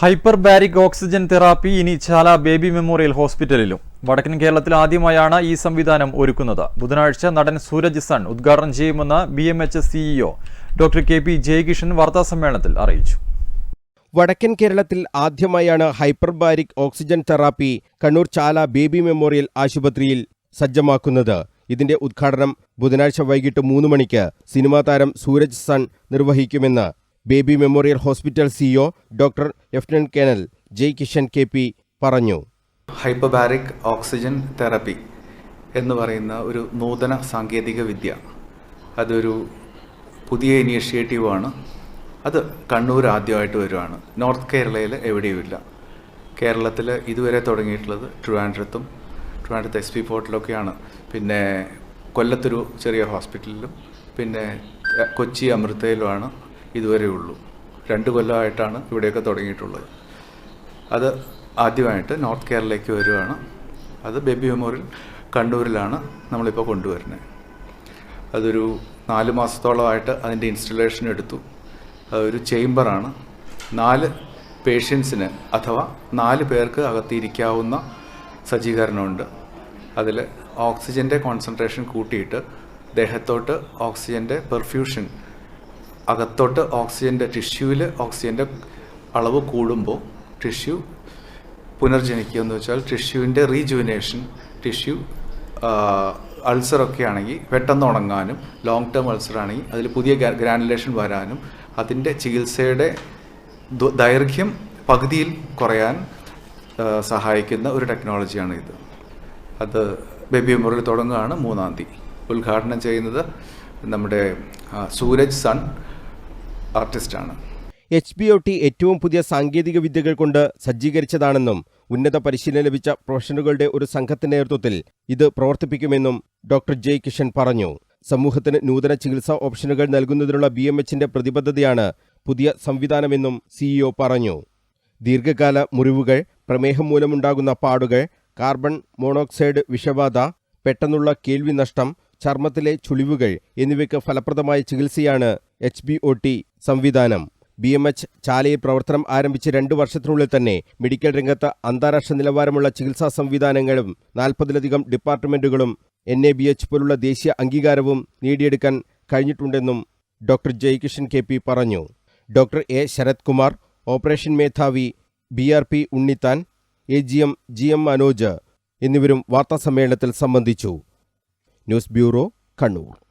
Hyper ബാരിക് oxygen therapy ഇനി ചാല Baby memorial ഹോസ്പിറ്റലിലും. വടക്കൻ കേരളത്തിൽ ആദ്യമായാണ് ഈ സംവിധാനം ഒരുക്കുന്നത്. ബുധനാഴ്ച നടൻ സൂരജ് സൺ ഉദ്ഘാടനം ചെയ്യുമെന്ന് B M H CEO doctor K P Jayakishan വാർത്താസമ്മേളനത്തിൽ അറിയിച്ചു. വടക്കൻ കേരളത്തിൽ ആദ്യമായാണ് hyperbaric oxygen therapy Kannur Chala Baby Memorial ആശുപത്രിയിൽ സജ്ജമാക്കുന്നത്. ഇതിന്റെ ഉദ്ഘാടനം ബുധനാഴ്ച വൈകിട്ട് മൂന്ന് മണിക്ക് സിനിമാ താരം Sooraj Sun നിർവഹിക്കുമെന്ന് Baby memorial hospital CEO doctor lieutenant colonel Jai Kishan K P പറഞ്ഞു. ഹൈപ്പബാരിക് ഓക്സിജൻ തെറപ്പി എന്ന് പറയുന്ന ഒരു നൂതന സാങ്കേതിക വിദ്യ. അതൊരു പുതിയ ഇനിഷ്യേറ്റീവാണ് അത് കണ്ണൂർ ആദ്യമായിട്ട് വരുവാണ്. നോർത്ത് കേരളയിൽ എവിടെയുമില്ല. കേരളത്തിൽ ഇതുവരെ തുടങ്ങിയിട്ടുള്ളത് ട്രിവാൻഡ്രത്തും ട്രിവാൻഡ്രത്ത് എസ് പി ഫോർട്ടിലൊക്കെയാണ്. പിന്നെ കൊല്ലത്തൊരു ചെറിയ ഹോസ്പിറ്റലിലും പിന്നെ കൊച്ചി അമൃതയിലുമാണ്. ഇതുവരെ ഉള്ളൂ. രണ്ട് കൊല്ലമായിട്ടാണ് ഇവിടെയൊക്കെ തുടങ്ങിയിട്ടുള്ളത്. അത് ആദ്യമായിട്ട് നോർത്ത് കേരളയ്ക്ക് വരുവാണ്. അത് ബേബി മെമ്മോറിയൽ കണ്ണൂരിലാണ് നമ്മളിപ്പോൾ കൊണ്ടുവരുന്നത്. അതൊരു നാല് മാസത്തോളമായിട്ട് അതിന്റെ ഇൻസ്റ്റലേഷൻ എടുത്തു. അതൊരു ചേംബറാണ്. നാല് പേഷ്യൻസിന് അഥവാ നാല് പേർക്ക് അകത്തിരിക്കാവുന്ന സജ്ജീകരണമുണ്ട്. അതിൽ ഓക്സിജന്റെ കോൺസെൻട്രേഷൻ കൂട്ടിയിട്ട് ദേഹത്തോട്ട് ഓക്സിജന്റെ പെർഫ്യൂഷൻ അകത്തോട്ട് ഓക്സിജന്റെ ടിഷ്യൂവിൽ ഓക്സിജന്റെ അളവ് കൂടുമ്പോൾ ടിഷ്യൂ പുനർജനിക്കുക എന്ന് വെച്ചാൽ ടിഷ്യൂവിന്റെ റീജുവിനേഷൻ ടിഷ്യൂ അൾസറൊക്കെ ആണെങ്കിൽ പെട്ടെന്ന് ഉണങ്ങാനും ലോങ് ടേം അൾസർ ആണെങ്കിൽ അതിൽ പുതിയ ഗ്രാനുലേഷൻ വരാനും അതിന്റെ ചികിത്സയുടെ ദൈർഘ്യം പകുതിയിൽ കുറയാൻ സഹായിക്കുന്ന ഒരു ടെക്നോളജിയാണ് ഇത്. അത് ബേബി മെമ്മോറിയൽ തുടങ്ങുകയാണ് മൂന്നാം തീയതി. ഉദ്ഘാടനം ചെയ്യുന്നത് നമ്മുടെ സൂരജ് സൺ ആർട്ടിസ്റ്റാണ്. എച്ച് ബി ഒ ടി ഏറ്റവും പുതിയ സാങ്കേതിക വിദ്യകൾ കൊണ്ട് സജ്ജീകരിച്ചതാണെന്നും ഉന്നത പരിശീലനം ലഭിച്ച പ്രൊഫഷണലുകളുടെ ഒരു സംഘത്തിന്റെ നേതൃത്വത്തിൽ ഇത് പ്രവർത്തിപ്പിക്കുമെന്നും ഡോക്ടർ ജെ കിഷൻ പറഞ്ഞു. സമൂഹത്തിന് നൂതന ചികിത്സാ ഓപ്ഷനുകൾ നൽകുന്നതിനുള്ള ബി എം എച്ചിന്റെ പ്രതിബദ്ധതയാണ് പുതിയ സംവിധാനമെന്നും സിഇഒ പറഞ്ഞു. ദീർഘകാല മുറിവുകൾ പ്രമേഹം മൂലമുണ്ടാകുന്ന പാടുകൾ കാർബൺ മോണോക്സൈഡ് വിഷബാധ പെട്ടെന്നുള്ള കേൾവി നഷ്ടം ചർമ്മത്തിലെ ചുളിവുകൾ എന്നിവയ്ക്ക് ഫലപ്രദമായ ചികിത്സയാണ് എച്ച് ബി ഒ ടി സംവിധാനം. ബി എം എച്ച് ചാലയിൽ പ്രവർത്തനം ആരംഭിച്ച് രണ്ട് വർഷത്തിനുള്ളിൽ തന്നെ മെഡിക്കൽ രംഗത്ത് അന്താരാഷ്ട്ര നിലവാരമുള്ള ചികിത്സാ സംവിധാനങ്ങളും നാൽപ്പതിലധികം ഡിപ്പാർട്ട്മെന്റുകളും എൻ എ ബി എച്ച് പോലുള്ള ദേശീയ അംഗീകാരവും നേടിയെടുക്കാൻ കഴിഞ്ഞിട്ടുണ്ടെന്നും ഡോക്ടർ ജയകിഷൻ കെ പി പറഞ്ഞു. Doctor A Sarath Kumar operation മേധാവി B R P Unnithan A G M G M Manoj എന്നിവരും വാർത്താസമ്മേളനത്തിൽ സംബന്ധിച്ചു. News bureau Kannur.